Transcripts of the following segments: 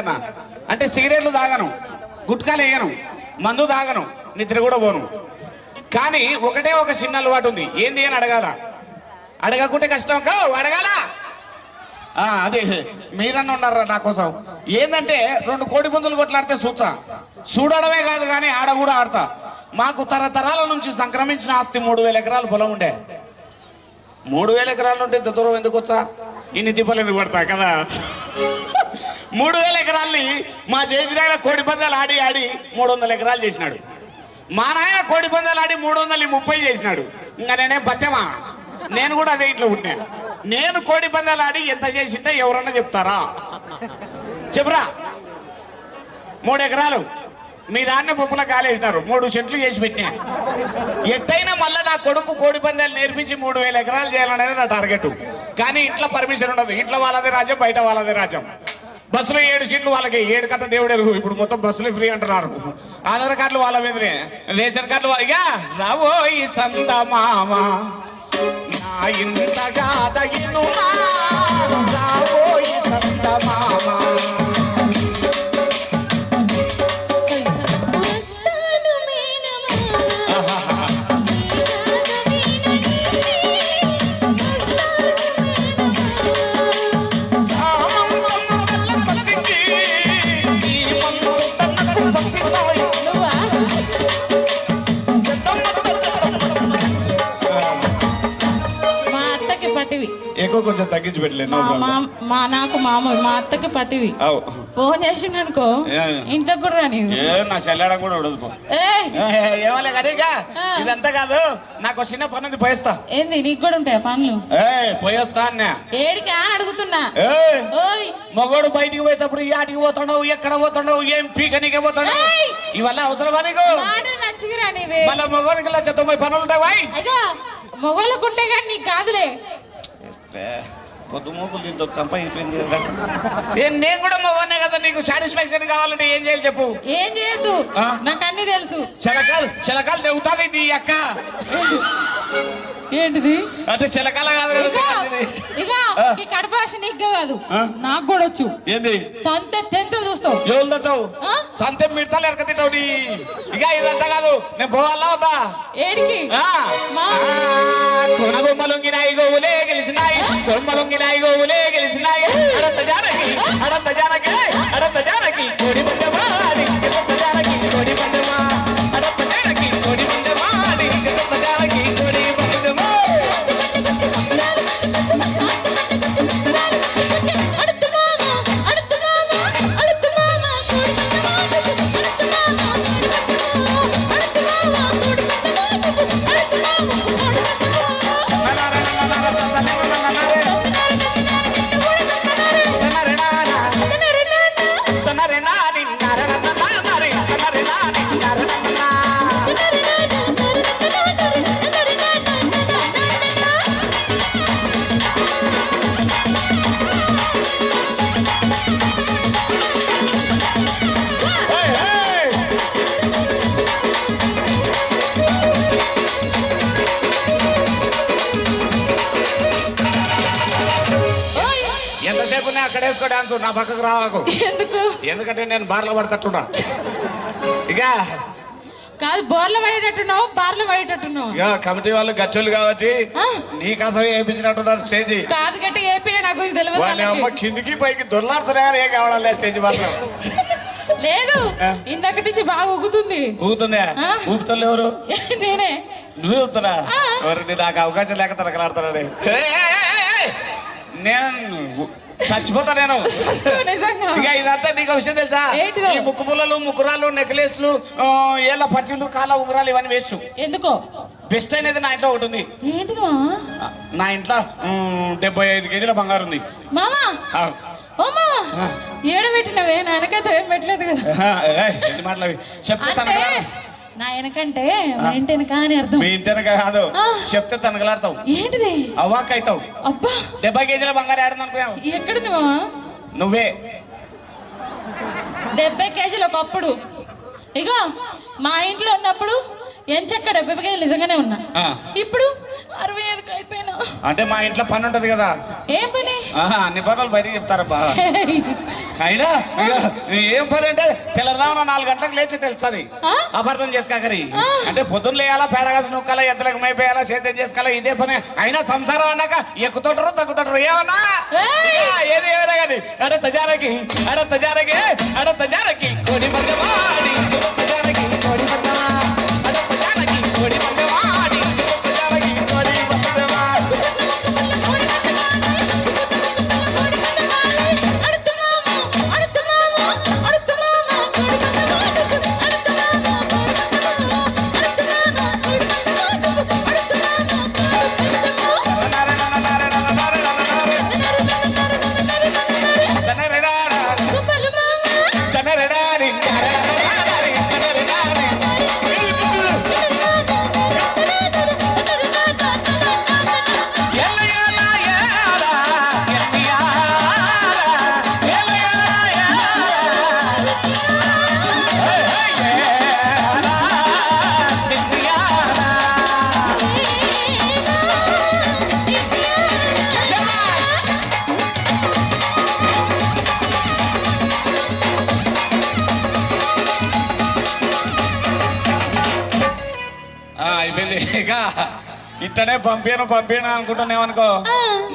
అన్న. అంటే సిగరెట్లు తాగను గుట్కాలు వేయను మందు తాగను నిద్ర కూడా పోను. కానీ ఒకటే ఒక చిన్న అలవాటు ఉంది. ఏంది అని అడగాల. అడగకుంటే కష్టం. కా అడగాల. ఆ, అదే మీరన్న ఉన్నారా నా కోసం? ఏంటంటే రెండు కోడి పుంజులు కొట్లాడితే చూస్తా. చూడడమే కాదు కానీ ఆడ కూడా ఆడతా. మాకు తరతరాల నుంచి సంక్రమించిన ఆస్తి మూడు వేల ఎకరాలు పొలం ఉండే. మూడు వేల ఎకరాలు ఉంటే ఇంత దూరం ఎందుకు వచ్చా? ఇన్ని తిప్పలు ఎందుకు పడతా కదా? మూడు వేల ఎకరాల్ని మా చేసిన కోడి పందాలు ఆడి ఆడి మూడు వందల ఎకరాలు చేసినాడు. మా నాయన కోడి పందాలు ఆడి మూడు వందల ముప్పై చేసినాడు. ఇంకా నేనేం పత్యమా నేను కూడా అదే ఇంట్లో ఉంటే. నేను కోడి పందాలు ఆడి ఎంత చేసింటే ఎవరన్నా చెప్తారా? చెప్పురా. మూడు ఎకరాలు. మీ నాన్న పప్పుల కాలేసినారు. మూడు చెట్లు చేసి పెట్టినా. ఎట్టయినా మళ్ళీ నా కొడుకు కోడి పందాలు నేర్పించి మూడు వేల ఎకరాలు చేయాలనేది నా టార్గెట్. కానీ ఇంట్లో పర్మిషన్ ఉండదు. ఇంట్లో వాళ్ళదే రాజ్యం బయట వాళ్ళదే రాజ్యం. బస్సులో ఏడు సీట్లు వాళ్ళకి ఏడు కథ దేవుడు ఎరుగు. ఇప్పుడు మొత్తం బస్సులు ఫ్రీ అంటున్నారు. ఆధార్ కార్డులు వాళ్ళ మీదనే. రేషన్ కార్డులు ఇక రావో ఈ సంద మామ. నా ఇంత గాథ రావో మా నాకు మామ మా అత్తకి పతివి. ఫోన్ చేసిండు అనుకో. ఇంట్లో కూడా రాని నా చెల్లెడ కూడా ఉండదు ఏమలే కానీ. ఇదంతా కాదు నాకు చిన్న పని ఉంది పోయిస్తా. ఏంది నీకు కూడా ఉంటాయా పనులు? పోయేస్తా అన్నా. ఏడికా అని అడుగుతున్నా? మగోడు బయటికి పోయేటప్పుడు ఆటికి పోతున్నావు ఎక్కడ పోతున్నావు ఏం పీకనికే పోతున్నావు! ఇవల్ల అవసరమా నీకు? మళ్ళా మగోడికి లక్ష తొంభై పనులు ఉంటాయి మొగోళ్ళకుంటే కానీ నీకు కాదులే. పొద్దు మోపులు దీంతో కంప అయిపోయింది ఏ, నేను కూడా మగోనే కదా నీకు సాటిస్ఫాక్షన్ కావాలంటే ఏం చేయాలి చెప్పు. ఏం చేయొద్దు. ఆ? నాకు అన్ని తెలుసు. చిలకలు చిలకలు తెగుతాది నీ అక్క. ఏంటిది? అంటే చిలకల కాదు ఇది. ఆ. ఈ కడప నీకు కాదు? నాకు కూడా వచ్చు. ఏంది? తంతే టెన్త్ చూస్తావు. ఎవరు తత్తావు? తంతే మిడతలు ఎరక తింటావు నీ. ఇక ఇదంతా కాదు. నేను పోవాలా వద్దా? ఏడికి? కొనగొమ్మలొంగినాయి గోవులే గెలిచినాయి. కొమ్మలొంగినాయి గోవులే గెలిచినాయి. అడంత జానకి అడంత జానకి అడంత జానకి. వేసుకో డాన్స్ నా పక్కకు రావాకు. ఎందుకు? ఎందుకంటే నేను బార్లో పడతట్టున్నా ఇక కాదు బోర్ల పడేటట్టున్నావు బార్ల పడేటట్టున్నావు. ఇక కమిటీ వాళ్ళు గచ్చోళ్ళు కాబట్టి? నీ కోసం వేయించినట్టున్నారు స్టేజ్. కాదు గట్టి ఏపీ నాకు గురించి తెలియదు వాళ్ళ అమ్మ. కిందికి పైకి దొల్లాడుతున్నా కానీ ఏం కావాలే స్టేజ్ మాత్రం. లేదు? ఇందక్కడి నుంచి బాగా ఉగుతుంది ఊగుతుందా? ఆ? ఊపుతలు ఎవరు? నేనే. నువ్వే ఊపుతున్నా. ఎవరు నాకు అవకాశం లేక తనకలాడుతున్నాడే. నేను చచ్చిపోతా నేను ఇక ఇదంతా నీకు విషయం తెలుసా? ఈ ముక్కు పుల్లలు ముక్కురాలు నెక్లెస్లు ఏళ్ళ పట్టీలు కాళ్ళ ఉంగరాలు ఇవన్నీ వేస్ట్. ఎందుకో? బెస్ట్ అనేది నా ఇంట్లో ఒకటి ఉంది. నా ఇంట్లో డెబ్బై ఐదు కేజీల బంగారు ఉంది. మామా. ఓ మామా? ఏడ పెట్టినవే? నా వెనకైతే ఏం పెట్టలేదు కదా. ఆహా, ఏయ్, నా వెనకంటే మా ఇంటి వెనక అని అర్థం. మీ ఇంటి వెనక కాదు. చెప్తే తనకలాడతావు. ఏంటిది? అవాక్ అవుతావు అబ్బా. డెబ్బై కేజీల బంగారు ఆడను అనుకున్నావు. ఎక్కడుంది మామా నువ్వే. డెబ్బై కేజీలు ఒకప్పుడు. ఇగో మా ఇంట్లో ఉన్నప్పుడు ఎంచక్క డెబ్బై కేజీలు నిజంగానే ఉన్నా. ఇప్పుడు అరవై ఐదుకి అయిపోయినా. అంటే మా ఇంట్లో పని ఉంటది కదా. ఏం పని? అన్ని పనులు బయటికి చెప్తారబ్బా. అయినా ఏం పని అంటే తెల్లదామన నాలుగు గంటలకు లేచి తెలుస్తుంది? అపార్థం చేసుకోకరి. అంటే పొద్దున్న లేయాలా పేడగాసి నొక్కాలా ఎద్దలకు మైపోయాలా సేద్యం చేసుకోవాలా ఇదే పని. అయినా సంసారం అన్నాక ఎక్కుతుంటారు తగ్గుతుంటారు. ఏమన్నా ఏది ఏమైనా కానీ. అడ తజారకి అడ తజారకి అడ తజారకి మగ్గవాడి ఇట్టనే పంపాను పంపాను అనుకుంటున్నావు అనుకో.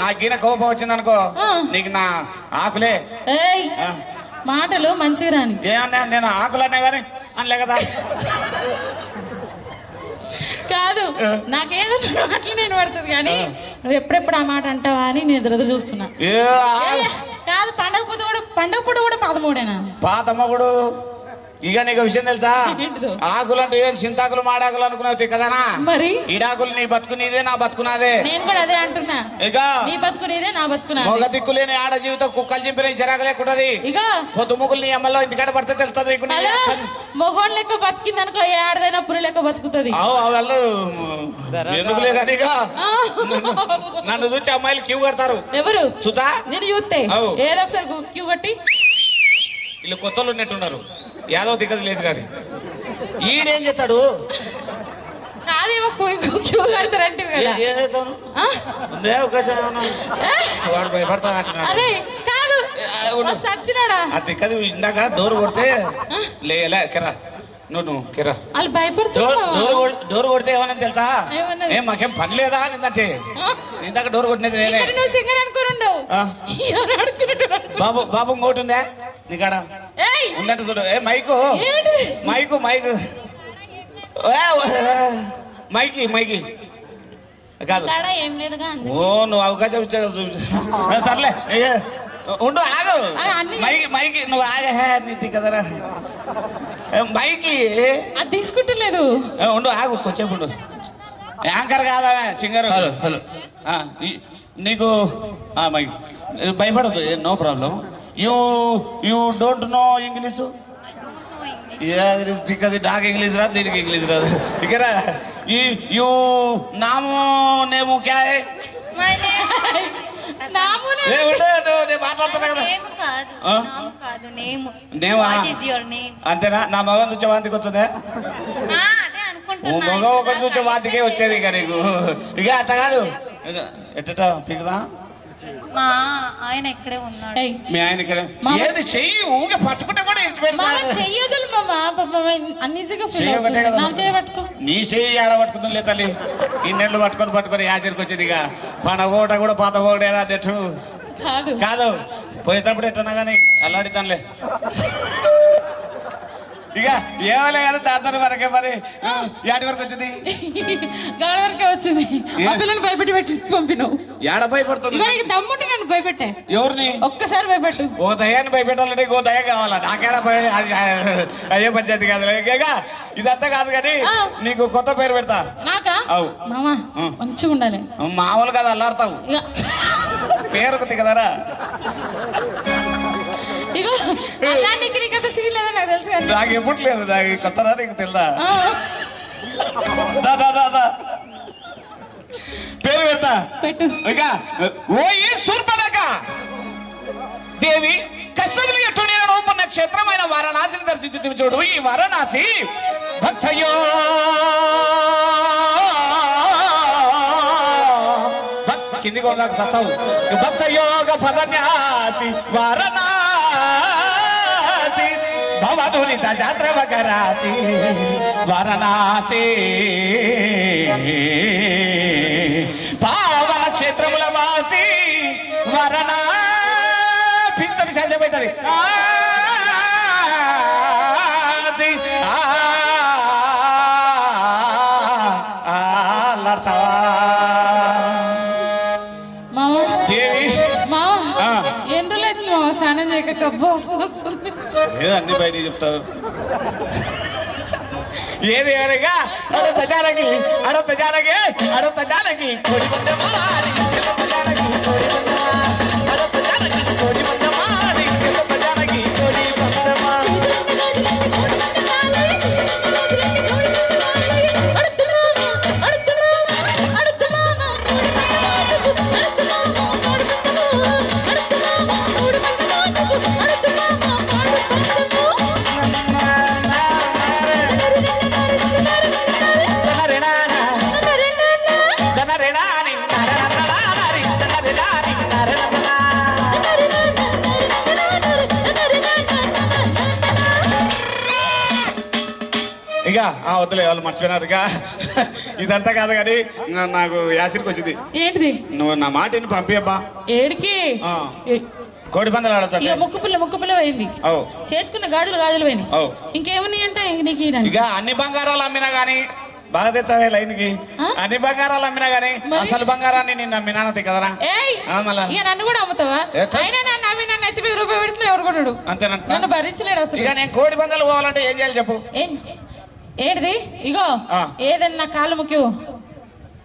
నాకీన కోపం వచ్చింది అనుకో. నీకు నా ఆకులే. మాటలు మంచిగా రాని. ఏమన్నా నేను ఆకులనే కానీ అనలే కదా. కాదు నాకేదో మాటలు నేను పడుతుంది కానీ నువ్వు ఎప్పుడెప్పుడు ఆ మాట అంటావా అని నేను ఎదురు చూస్తున్నా. కాదు పండగ పూట కూడా పండగ పూట కూడా పదమూడేనా పాత మొగుడు. ఇక నీకు విషయం తెలుసా? ఆకులు అంటే ఏం చింతాకులు మాడాకులు అనుకున్నావు కదనా మరి? ఈడాకులు నీ బతుకు నీదే నా బతుకునాదే నేను కూడా అదే అంటున్నా. ఇక? నీ బతుకునేదే నా బతుకునా మొగ దిక్కులేని ఆడ జీవితం కుక్కలు చింపిన చిరాకు లేకుంటది. ఇక? పొద్దు ముగ్గులు నీ అమ్మలో ఇంటికాడ పడితే తెలుస్తుంది. మొగోడు లెక్క బతికింది అనుకో ఏ ఆడదైనా పులి లెక్క బతుకుతుంది. వాళ్ళు. ఎందుకులే కానీ ఇక? నన్ను చూసి అమ్మాయిలు క్యూ కడతారు. ఎవరు? చూసా? నేను చూస్తే. ఏదో ఒకసారి క్యూ కట్టి. వీళ్ళు కొత్త వాళ్ళు ఉన్నట్టున్నారు యాదవ్ దిగ్గది లేచి గారి ఈడేం చేస్తాడు? కాదేమో క్యూ- కడతారంటే ఏ- ఏం చేస్తాను ఆ? ఉందే అవకాశం ఏమన్నా? ఏ? వాడు భయపడతాను అంటున్నాడు. అరే కాదు. ఆ, ఉండు. వస్తే వచ్చినాడా ఆ దిక్కది ఇందాక డోర్ కొడితే కిరా నువ్వు నువ్వు కిరా వాళ్ళు డోర్ డోర్ కొడితే ఏమన్నా తెలుసా? ఏం మాకేం పని లేదా అని అంటే ఇందాక డోర్ కొట్టినది నేనే. నువ్వు సింగర్ బాబు బాబు ఇంకోటి ఉందా నీకాడ ఉందంటే చూడు. ఏ మైకు. ఏంటి? Mic mic. మైకి మైకి. కాదు. ఓ నువ్వు అవకాశం ఇచ్చావు చూపించు సర్లే. ఉండు ఆగు. మైకి మైకి నువ్వు ఆగ నీతి కదరా. ఏ, మైకి. అది తీసుకుంటలేదు. ఏ, ఉండు ఆగు కొంచెం ఉండు. యాంకర్ కాదా సింగర్? Hello hello. నీకు ఆ, మైక్. భయపడదు no problem. You you don't know English అది నాకు ఇంగ్లీష్ రాదు దీనికి ఇంగ్లీష్ రాదు ఈ యూ నాము నేము క్యా అంతేనా? నా మగం చూసే వాంతికి అనుకుంటున్నా. మగం ఒకటి చూసే వాంతికే వచ్చేది ఇక నీకు. ఇక అట్ట కాదు. ఇక ఎట్టట పీకుదా? మా ఆయన ఇక్కడే ఉన్నాడు. ఏయ్ మీ ఆయన ఇక్కడ? ఏది చెయ్యి ఊగే పట్టుకుంటే కూడా మామ ఇడిచిపెడతా చెయ్యదులు మామ పాపం అన్నిజీగా ఫీల్ చెయ్యి ఒకటే అవుతుంది. కదా. నా చేయబట్టుకో నీ చెయ్యి ఆడ పట్టుకుంది లే తల్లి? ఈ నెలలు పట్టుకొని పట్టుకొని యాచరికి వచ్చేది ఇక. పన ఓట కూడా పాత కాదు. కాదు. పోయేటప్పుడు ఎట్టనా కానీ అల్లాడితానులే ఇక ఏమలే కానీ దాంతో వరకే మరి. యాటి వరకు వచ్చింది? గాడి వరకే వచ్చింది. ఆ ఏ? పిల్లని భయపెట్టి పెట్టి పంపినావు. ఏడ భయపడుతుంది? ఇక నీకు దమ్ముంటే నన్ను భయపెట్టే. ఎవరిని? ఒక్కసారి భయపెట్టు. ఓ దయాన్ని భయపెట్టాలంటే ఇంకో దయ కావాలా? నాకేడా భయ- అయ్యే పంచాయతీ కాదు ఇక ఇదంతా కాదు కానీ. నీకు కొత్త పేరు పెడతా. నాకా? అవు. మామా ఆ. మంచిగా ఉండాలి. మామూలు కాదు అల్లాడతావు. ఇక పేరు కొద్ది కదరా ఇగో అలాంటి నీకంత సీన్ లేదని నాకు తెలుసు కానీ. నాకు ఎప్పుడు లేదు నాకు కొత్తరా నీకు తెలుదా? ఆ, దా, దా, దా, దా. పేరు పెడతా. పెట్టు. ఇక దేవి కష్టములు ఎట్టు నేను రూపన్న క్షేత్రమైన వారణాసిని దర్శించు చూడు ఈ వారణాసి భక్తయో భక్- కిందికి ఒక సత్సవు భక్తయోగ పదన్యాసి వారణాసి మధులిత దశాద్రవక రాశి వారణాసి పావన క్షేత్రముల వాసి వరణ పింత విశాలమైనది ఏదో అన్ని బయట చెప్తావు. ఏది ఏరగా అడొత్త జానకి అడొత్త జానకి అడొత్త జానకి కోడి కోడి వద్దులే వాళ్ళు మర్చిపోయినారు ఇక ఇదంతా కాదు కానీ నాకు యాసిరికి వచ్చింది. ఏంటిది? నువ్వు నా మాట విని పంపియబ్బా ఏడికి? కోడి పందాలు ఇక ఆడతాడు ముక్కు పిల్ల ముక్కు పిల్ల పోయింది. అవు చేతుకున్న గాజులు గాజులు పోయినాయి. అవు ఇంకేమున్నాయి అంటే ఇంక నీకు. ఇక అన్ని బంగారాలు అమ్మినా గానీ బాగా తెచ్చావే లైన్కి. ఆ? అన్ని బంగారాలు అమ్మినా గానీ మరి? అసలు బంగారాన్ని నిన్న అమ్మినానది కదరా? ఏయ్! ఆ, మళ్ళా. ఇక నన్ను కూడా అమ్ముతావా? ఏ, కస్- అయినా నన్ను అమ్మి నన్ను ఎత్తి మీద రూపాయి పెడుతున్నా ఎవరు కొన్నాడు? అంతేనంట. నన్ను భరించలేరు అసలు. ఇక నేను కోడి పందాలు పోవాలంటే ఏం చేయాలి చెప్పు? ఏం? ఏంటిది? ఇగో ఆ. ఏదన్నా కాలు ముఖ్యం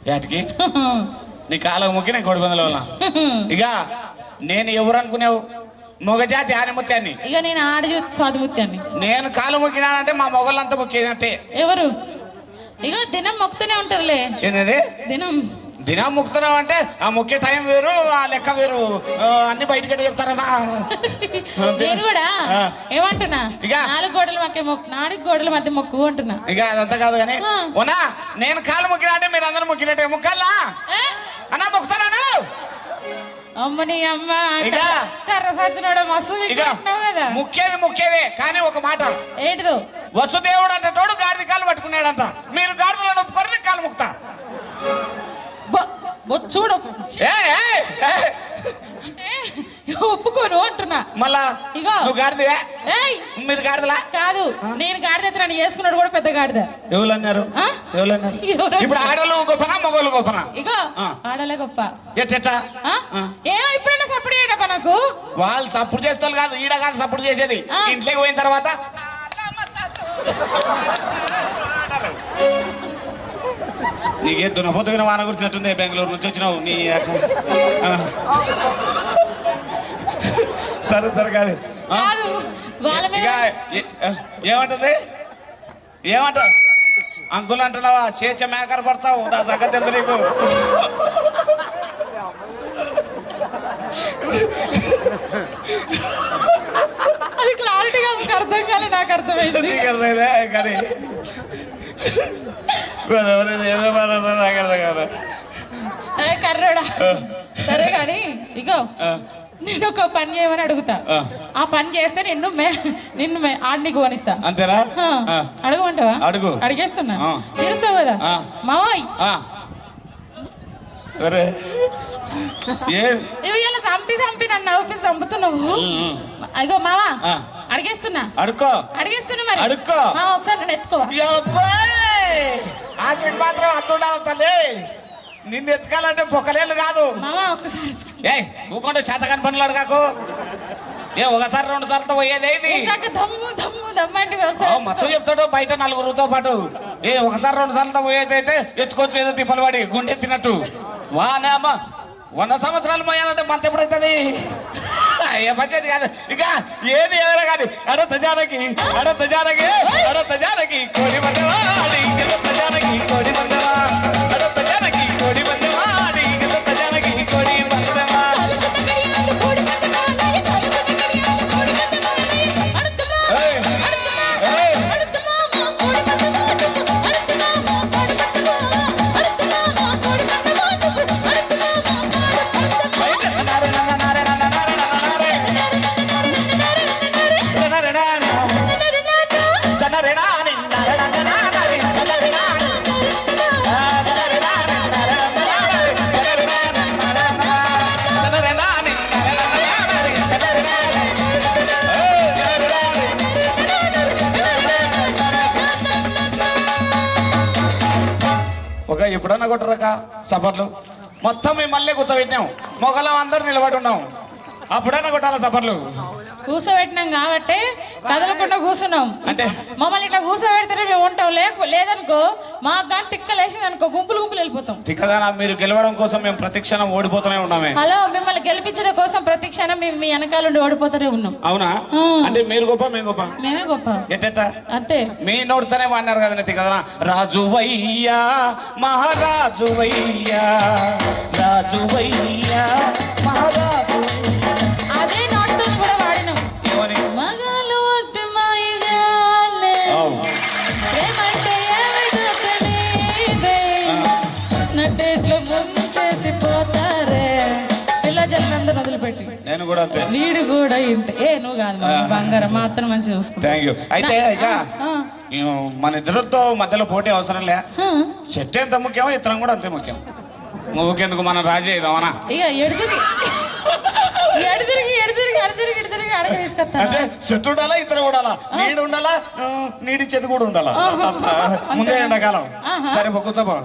ఏటికి నీ కాలకు ముక్కి నేను కోడి పందాల వల్ల ఇక నేను ఎవరు అనుకునేవు మొగజాతి ఆనిముత్యాన్ని ఇక నేను ఆడ స్వాతిముత్యాన్ని నేను కాలు మొక్కినానంటే మా మొగళ్ళంతా మొక్కినట్టే. ఎవరు? ఇగో దినం మొక్కుతూనే ఉంటారులే. ఏంటది? దినం. దినం ముక్తున్నావు అంటే ఆ ముఖ్య టైం వేరు ఆ లెక్క వేరు. అన్ని బయటకెళ్ళి చెప్తారన్నా నేను కూడా. ఏమంటున్నా? ఇక? నాలుగు గోడల మధ్య మొక్కు నాలుగు గోడల మధ్య మొక్కు అంటున్నా. ఇక అదంతా కాదు కానీ. ఉన్నా నేను కాలు మొక్కినా అంటే మీరు అందరూ మొక్కినట్టే. ముక్కల్లా? అన్నా మొక్కుతాను అమ్మ నీ అమ్మ? కర్ర సచ్చినోడ మస్తు కదా. ముఖ్యవి ముఖ్యవే కానీ ఒక మాట. ఏంటిదో? వసుదేవుడు అంటే తోడు గాడిద కాలు పట్టుకున్నాడంట. మీరు గాడిదలో ఒప్పుకొని నేను కాలు ముక్తా చూడు. ఏ, ఒప్పుకోను అంటున్నా. మళ్ళా? ఇగో. నువ్వు గాడిదవే? ఏయ్. మీరు గాడిదలా? కాదు నేను గాడిద నన్ను చేసుకున్నాడు కూడా పెద్ద గాడిద. ఎవరు అన్నారు? ఎవరు అన్నారు? ఇప్పుడు ఆడలు గొప్పనా మగోళ్ళు గొప్పనా? ఇగో. ఆడలే గొప్ప. ఏమో ఇప్పుడైనా సపోర్ట్ చేయడప్ప నాకు? వాళ్ళు సపోర్ట్ చేస్తారు కాదు ఈడ కాదు సపోర్ట్ చేసేది. ఆ. ఇంట్లోకి పోయిన తర్వాత? నీకే దున్నపోతున్న వాన గురించినట్టుంది బెంగళూరు నుంచి వచ్చినావు నీ. సరే సరే కాదు. ఏమంటుంది? ఏమంట అంకుల్ అంటున్నావా చేచ మేకర్ పడతావు నా సంగతి ఎంత నీకు? అది క్లారిటీగా అర్థం కాలే నాకు అర్థమైంది. నీకు? కానీ ఎవరైనా ఏదో కాదు. కర్రోడా. సరే కానీ ఇగో. నేను ఒక పని చేయమని అడుగుతా. ఆ. పని చేస్తే నిన్ను మే నిన్ను మే ఆడిని గోనిస్తా. అంతేనా. అడగమంటావా? అడుగు. అడిగేస్తున్నా. ఆ. తీరుస్తావు కదా. మావోయ్. ఇలా చంపి చంపి నన్ను నవ్వి చంపుతున్నావు. అదిగో మావా. అడిగేస్తున్నా. అడుక్కో. అడిగేస్తున్నా మరి. అడుక్కో. మావా ఒకసారి నన్ను ఎత్తుకో ఆశకి మాత్రం అత్తుండాలి తల్లి నిన్ను ఎత్తుకాలంటే పొక్కలేళ్ళు కాదు. ఒక్కసారి. ఏ ఊకుండా శాతకాని పనులు అడగాకు. ఏ ఒకసారి రెండు సార్లు పోయేది ఇది ఇందాక దమ్ము దమ్ము దమ్ము అంటే ఓ, ఒకసారి మత్తు చెప్తాడు బయట నలుగురితో పాటు. ఏ ఒకసారి రెండు సార్లు పోయేది అయితే ఎత్తుకొచ్చి ఏదో తిప్పలు పడి గుండె ఎత్తినట్టు. వానేమ్మ వంద సంవత్సరాలు పోయాలంటే మంత ఎప్పుడైతుంది? ఏ పంచేది కాదు. ఇక ఏది ఎవరు కానీ అడ తజానకి అడ తజానకి అడ తజానకి కోడి మందవాడి కొట్టరక సఫర్లు మొత్తం మేము మళ్ళీ కూర్చోబెట్టాం మొగలం అందరు నిలబడి ఉన్నాం. అప్పుడన్నా కొట్టాల సఫర్లు? కూర్చోబెట్టినాం కాబట్టి కదలకుండా కూర్చున్నాం అంటే? మమ్మల్ని ఇట్లా కూర్చోబెడితేనే మేము ఉంటాం. లేక లేదనుకో మాకు కానీ తిక్కలేసింది అనుకో గుంపులు గుంపులు వెళ్ళిపోతాం. తిక్కదానా? మీరు గెలవడం కోసం మేము ప్రతిక్షణం ఓడిపోతూనే ఉన్నామే. హలో మిమ్మల్ని గెలిపించడం కోసం ప్రతి క్షణం మేము మీ వెనకాల ఉండి ఓడిపోతూనే ఉన్నాం. అవునా. అంటే మీరు గొప్ప మేము గొప్ప? మేమే గొప్ప. ఎట్టెట్ట? అంతే మీ నోటితోనే అన్నారు కదా తిక్కదనా? రాజువయ్యా మహారాజువయ్యా రాజువయ్యా. మహారాజు అదే కూడా వాడినాం. మగాలు ఒట్టి మాయగాలే. ప్రేమంటే. నట్టేట్లో పిల్ల వదిలిపెట్టి నేను కూడా అంతే. వీడు కూడా ఇంతే. ఏ నువ్వు కాదు బంగారం మాత్రం మంచిగా చూసుకుంటా. థ్యాంక్ యూ అయితే ఇక మన ఇద్దరితో మధ్యలో పోటీ అవసరం లే. చెట్టు ఎంత ముఖ్యం ఇతరం కూడా అంతే ముఖ్యం. నువ్వుకెందుకు మనం రాజీ అయిదామనా? ఇక అడగ తీసుకొస్తా అంటే చెట్టు ఉండాలా ఇద్దరు ఉండాలా నీడు ఉండాలా నీడి చెది కూడా ఉండాలా. ముందే ఎండాకాలం. సరే కూర్చోబో